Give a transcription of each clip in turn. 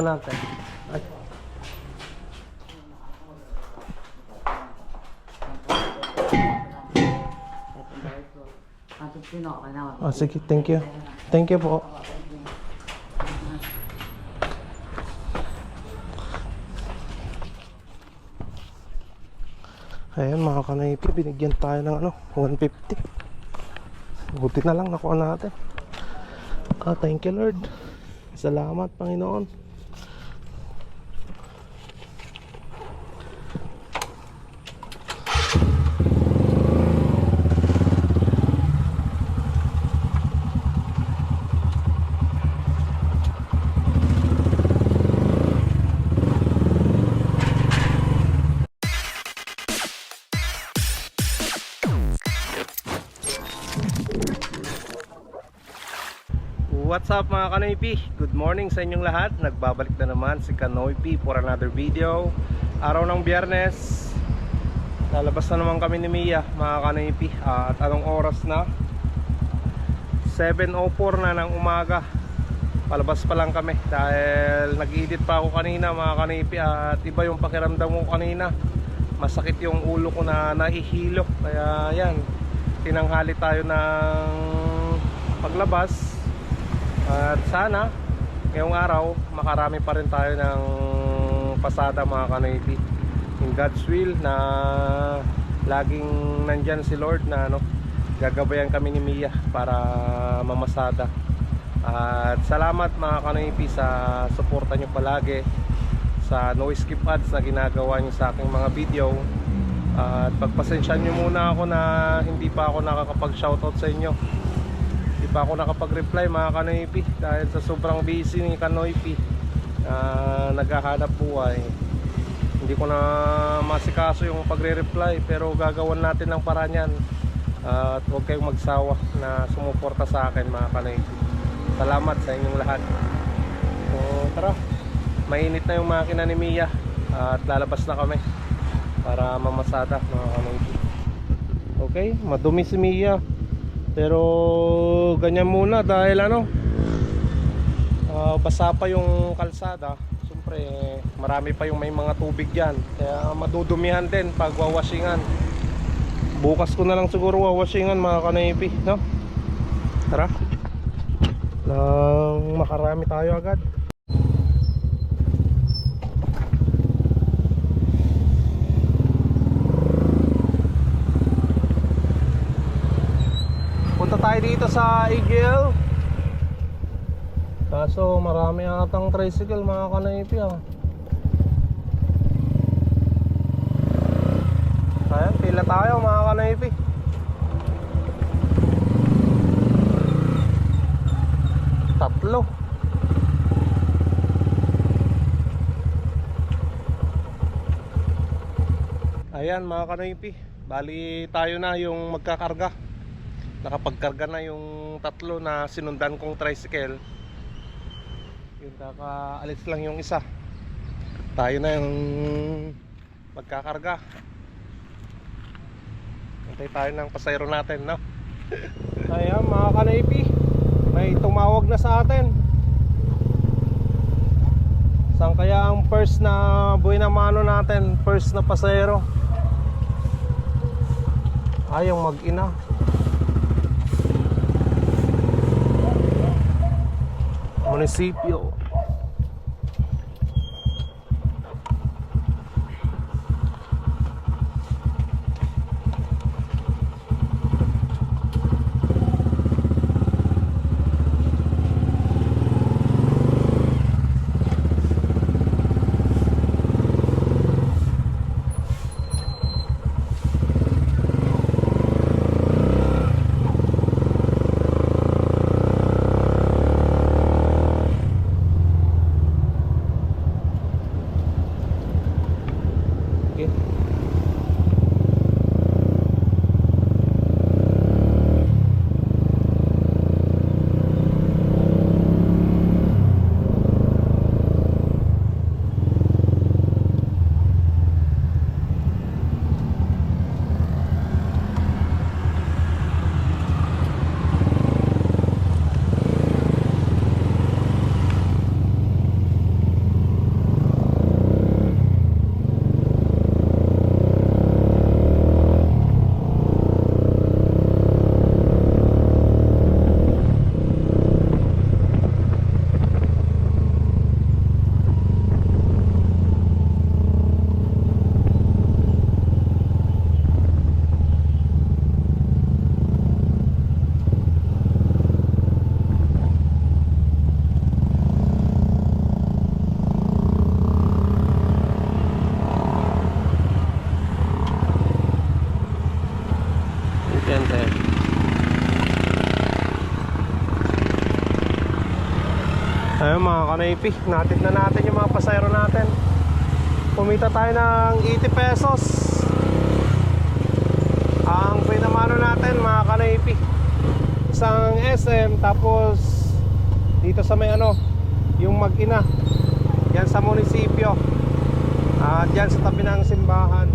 Buksan natin. Ay. Oh, sige, thank you. Thank you po. Ayan mga kanaypi, binigyan tayo ng ano, 150. Buti na lang nakuha natin. Ah, thank you Lord. Salamat Panginoon. Up mga Kanoypi? Good morning sa inyong lahat. Nagbabalik na naman si Kanoypi for another video. Araw ng biyernes. Lalabas na naman kami ni Mia mga Kanoypi At anong oras na? 7.04 na ng umaga. Palabas pa lang kami Dahil nag-edit pa ako kanina mga Kanoypi At iba yung pakiramdam ko kanina. Masakit yung ulo ko na nahihilo. Kaya yan Tinanghali tayo ng paglabas at sana ngayong araw makarami pa rin tayo ng pasada mga kanayti in God's will na laging nandyan si Lord na ano gagabayan kami ni Mia para mamasada. At salamat mga kanayti sa suporta nyo palagi sa no skip ads na ginagawa nyo sa aking mga video. At pagpasensyahan nyo muna ako na hindi pa ako nakakapag shoutout sa inyo pa ako nakapag-reply mga kanoypi dahil sa sobrang busy ni kanoypi uh, naghahanap buhay. Hindi ko na masikaso yung pagre-reply pero gagawan natin ng paraan yan. Uh, at huwag kayong magsawa na sumuporta sa akin mga kanoypi. Salamat sa inyong lahat. So tara, mainit na yung makina ni Mia uh, at lalabas na kami para mamasada mga kanoypi. Okay, madumi si Mia. Pero ganyan muna dahil ano uh, basa pa yung kalsada. Siyempre marami pa yung may mga tubig diyan. Kaya madudumihan din pag wawashingan. Bukas ko na lang siguro wawashingan mga kanaypi, no? Tara. Nang makarami tayo agad. Punta dito sa Eagle. Kaso marami atang tricycle mga kanaypi ah. Ayan, pila tayo mga kanaypi. Tatlo. Ayan mga kanaypi. Bali tayo na yung magkakarga nakapagkarga na yung tatlo na sinundan kong tricycle. Yun kakaalis lang yung isa. Tayo na yung magkakarga. Antay tayo ng pasayro natin no? Ayan mga kanaypi may tumawag na sa atin. Saan kaya ang first na buhay na mano natin? First na pasayro? Ayong mag-ina munisipyo kanaypi, natin na natin yung mga pasayro natin. Kumita tayo ng 80 pesos. Ang pinamano natin mga kanaypi. Isang SM tapos dito sa may ano, yung mag-ina. Yan sa munisipyo. At yan sa tabi ng simbahan.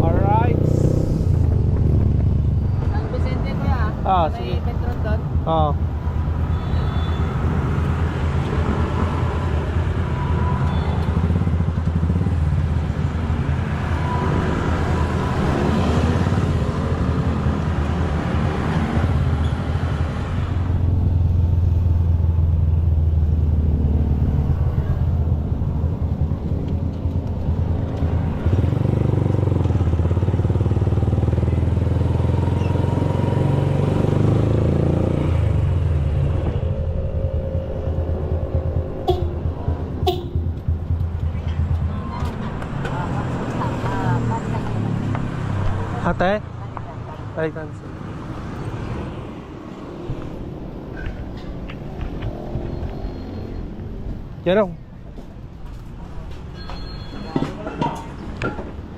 Alright. San Vicente ko ya. Ah, May sige. metro doon. Oh. Ate? Ay, cancel. Yan o.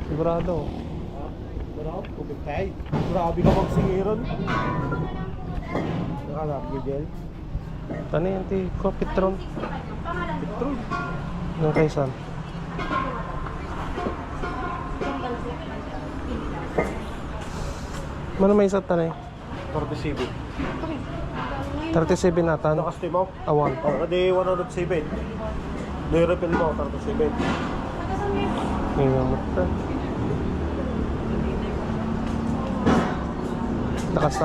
Sigurado. Tubig tayo. Grabe ka magsingiran. Nakalap, Gigel. Ano yan, ti? Ko, Petron. Petrol. Nung kaysan. Mana may isa tanay? 47. 37 nata, Ano no? kasi mo? Awan. Oh, hindi 107. Ni-refill mo, 37. Ngayon mo. Tapos,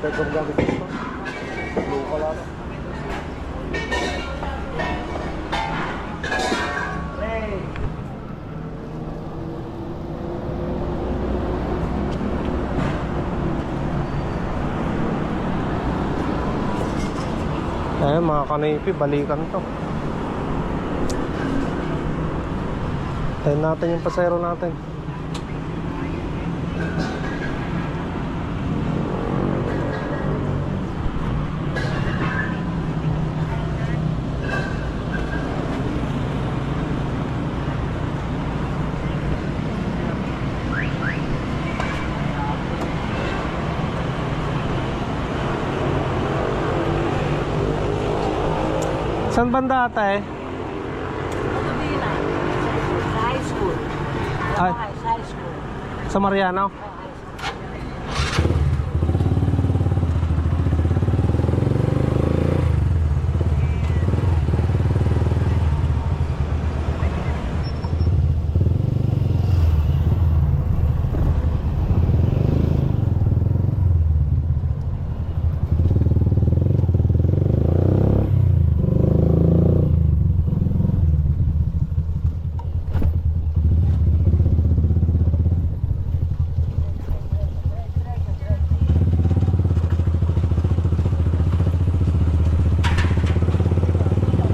Dahil kung gamit ito. Blue ka mga kanipi, balikan to. Tayo natin yung pasero natin. Saan banda ata eh? Manila. Sa high school. Sa high school. Sa Mariano? Sa high school.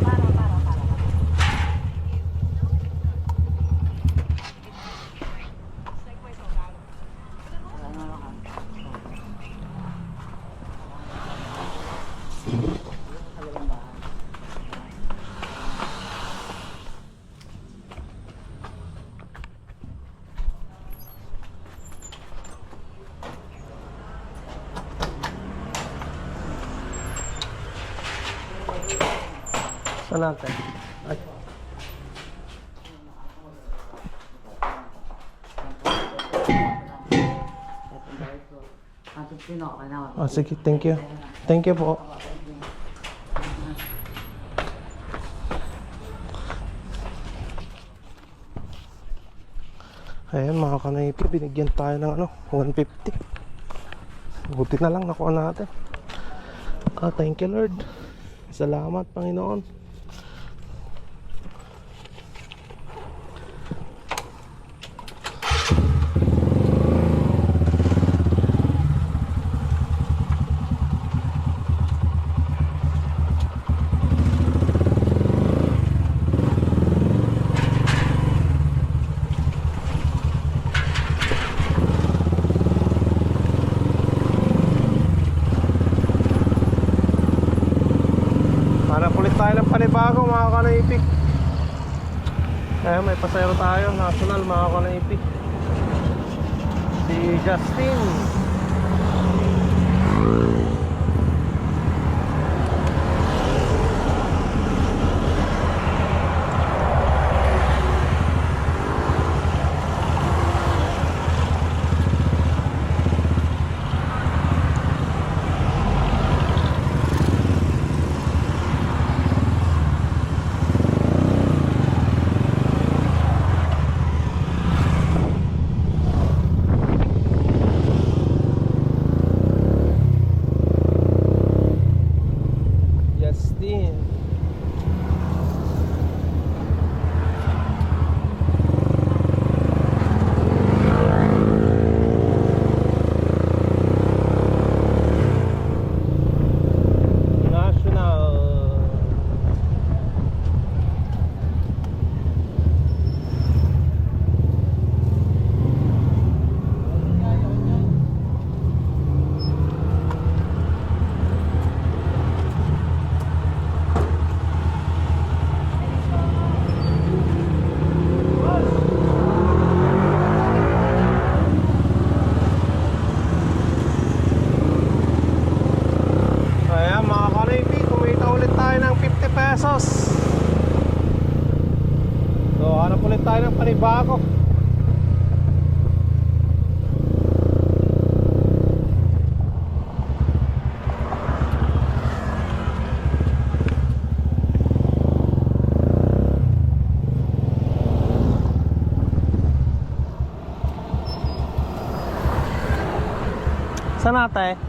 Para, para, para. Natin? Ay. Oh, sige, thank you. Thank you po. Ayan mga kanaypi, binigyan tayo ng ano, 150. Buti na lang nakuha natin. Ah, thank you Lord. Salamat Panginoon. Panibago mga kanaipik. Kaya may pasayro tayo, national mga kanaipik. Si. Justin. National. Ayan mga kanaypi, kumita ulit tayo ng 50 pesos. So hanap ulit tayo ng panibago. Saan natin? City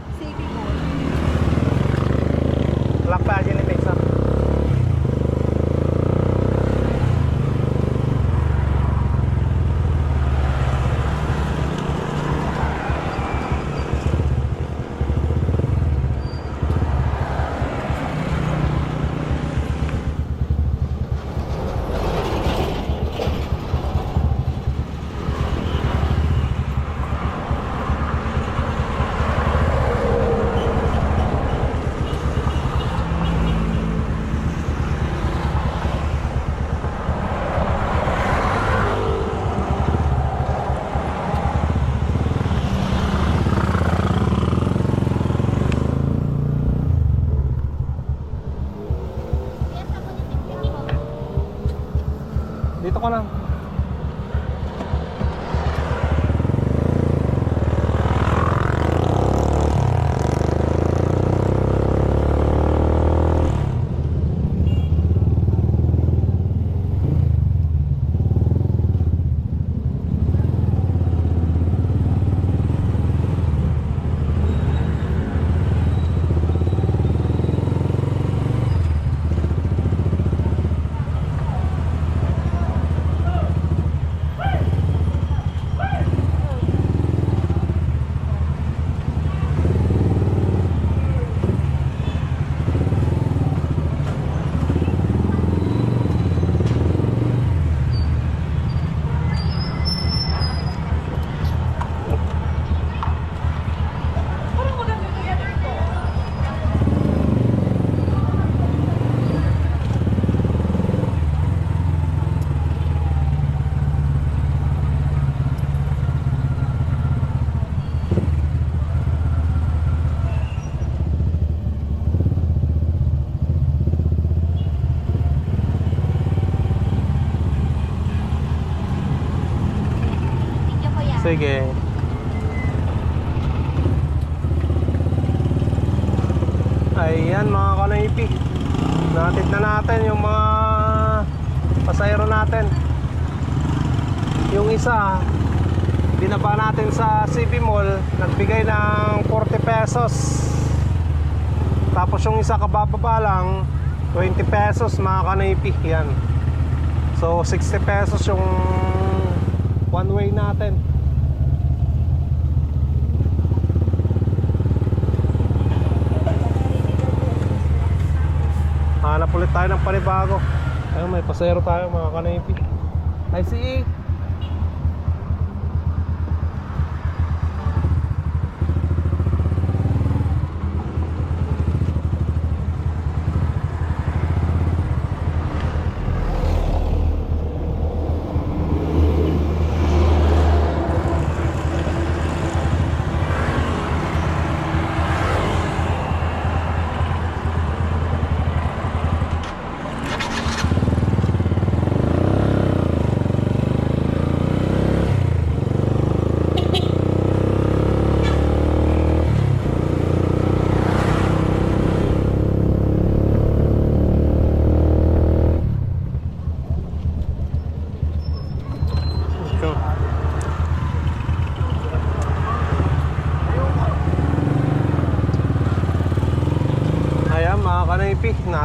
Dito ka lang. Sige. Ayan mga kanaypi. Natid na natin yung mga pasayro natin. Yung isa, binaba natin sa CB Mall, nagbigay ng 40 pesos. Tapos yung isa kabababa lang, 20 pesos mga kanaypi. Yan. So 60 pesos yung one way natin. Hanap ulit tayo ng panibago. Ayun, may pasero tayo mga kanaypi. Ay, si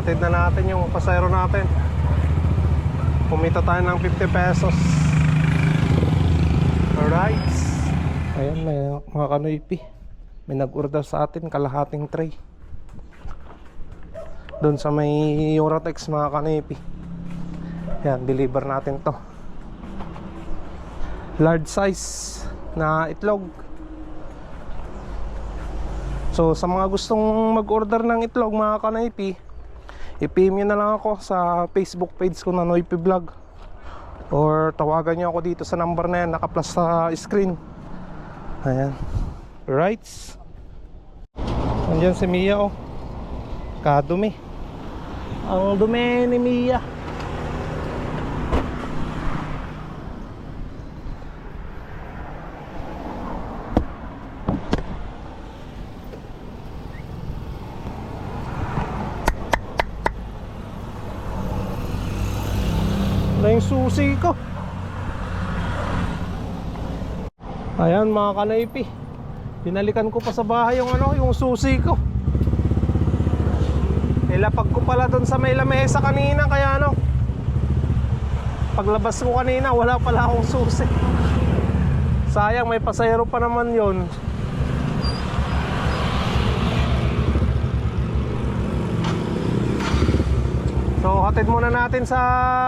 Nahatid na natin yung pasayro natin. Kumita tayo ng 50 pesos. Alright. Ayan, may mga kanoypi. May nag-order sa atin, kalahating tray. Doon sa may Eurotex mga kanoypi. Yan, deliver natin to. Large size na itlog. So sa mga gustong mag-order ng itlog mga kanaypi, i-PM nyo na lang ako sa Facebook page ko na Noypi Vlog. Or tawagan nyo ako dito sa number na yan, naka-plus sa screen. Ayan. Rights. Andyan si Mia oh. Kadumi. Ang dumi ni Mia. Susi ko. Ayan mga kanaypi. Binalikan ko pa sa bahay yung ano yung susi ko. Nilapag ko pala doon sa may lamesa kanina kaya ano paglabas ko kanina wala pala akong susi. Sayang may pasayro pa naman yon So hatid muna natin sa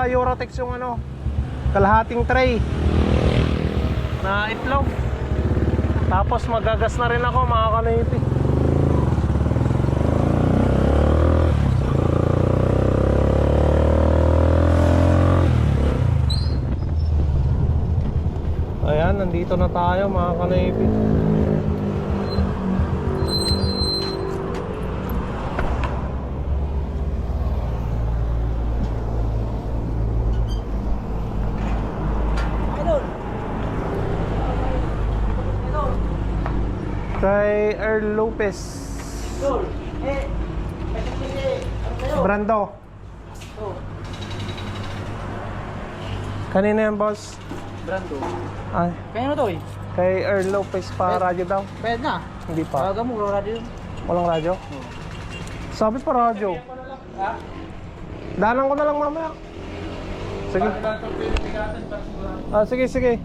Eurotex yung ano kalahating tray na itlog. Tapos magagas na rin ako mga kanayipi. Ayan, nandito na tayo mga kanayipi. Kay Earl Lopez. Brando. Kanina yan, boss. Brando. Ay, Kaya na to eh. kay Earl Lopez pa radyo daw. Pwede na. Hindi pa. Tawagan mo, wala radio. Walang radyo? Sabi pa radyo. Danan ko na lang mamaya. Sige. Ah, sige, sige.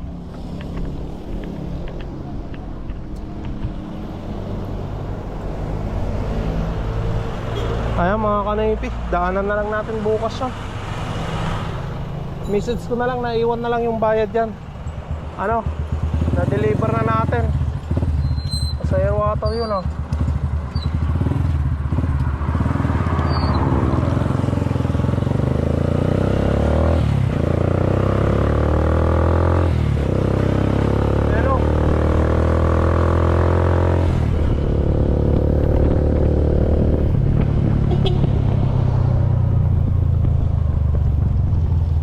Ayan mga kanaypi, daanan na lang natin bukas yun. Message ko na lang, naiwan na lang yung bayad dyan. Ano? Na-deliver na natin. Sa water yun oh. Pero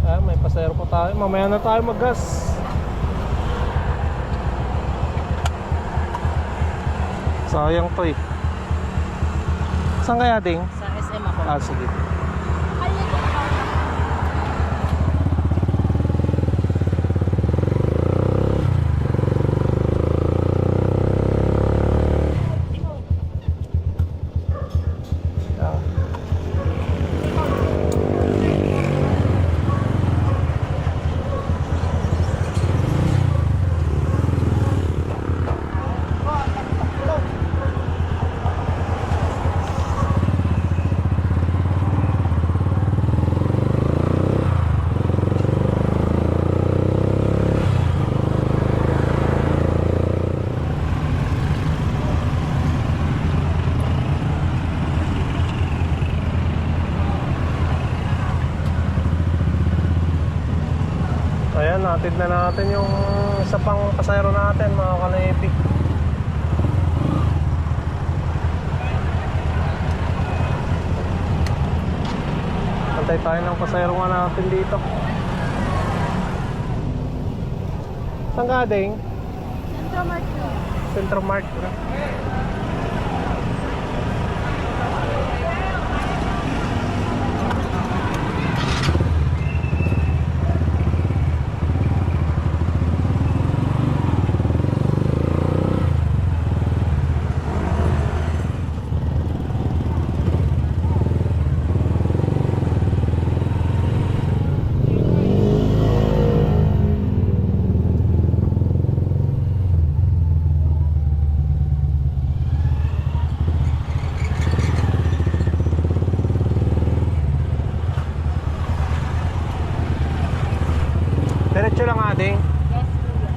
Ah, may pasero pa tayo. Mamaya na tayo maggas. Sayang to eh. Saan kaya ding? Sa SM ako. Ah, sige. Ah. Ayan, natid na natin yung isa pang pasayro natin, mga kanayipi. Antay tayo ng pasayro nga natin dito. Saan ka, Ding? Centro Market. Centro lang ating. Yes, kuya.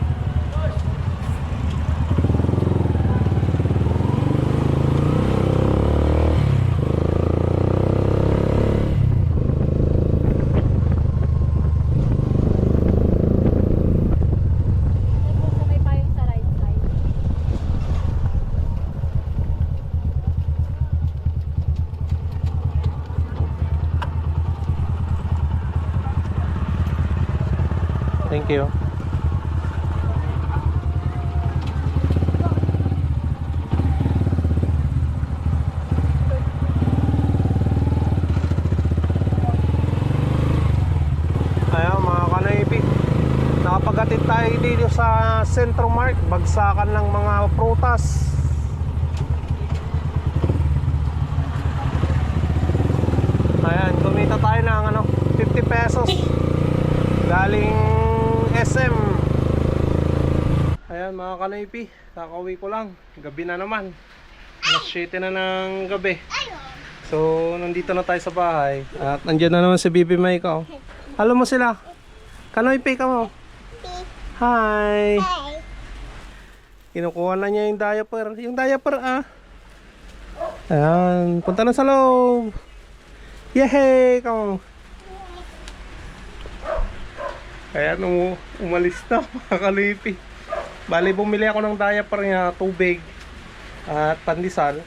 Ito po sa may payong sa right side. Mga kanaypi. Nakapagatid tayo dito sa Centro Mart Bagsakan ng mga prutas. Ayan, kumita tayo ng ano, 50 pesos. Galing SM Ayan mga kanaypi Kakauwi ko lang. Gabi na naman. Alas 7 na ng gabi. So, nandito na tayo sa bahay. At nandyan na naman si Bibi May ko Halo mo sila? Kanaypi ka mo. Hi. Kinukuha na niya yung diaper. Yung diaper ah. Ayan, punta na sa loob. Yehey! Come Kaya nung umalis na, mga kalipi. Bali, bumili ako ng diaper niya, tubig at pandesal.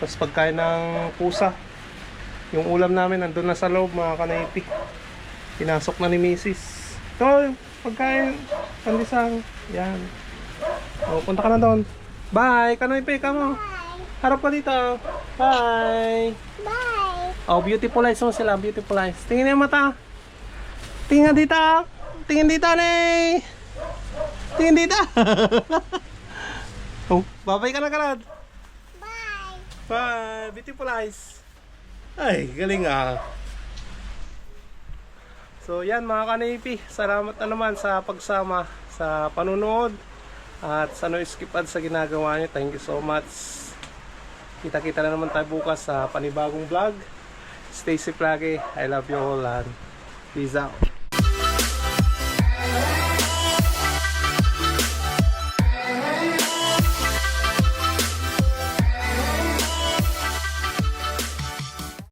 Tapos pagkain ng pusa. Yung ulam namin nandun na sa loob, mga kanipi. Pinasok na ni Mrs. Ito, pagkain, pandesal. Yan. O, punta ka na doon. Bye! Kanipi, ka mo. Harap ka dito. Bye! Bye! Oh, beautiful eyes mo sila, beautiful eyes. Tingin yung mata. Tingin dito. Tingin dito, Nay. Tingin dito. oh, babay ka na kalad. Bye! Bye, beautiful eyes. Ay, galing ah. So yan mga kanipi, salamat na naman sa pagsama sa panunood at sa no skip ad sa ginagawa niyo. Thank you so much. Kita-kita na naman tayo bukas sa panibagong vlog. Stay safe lagi. I love you all and peace out.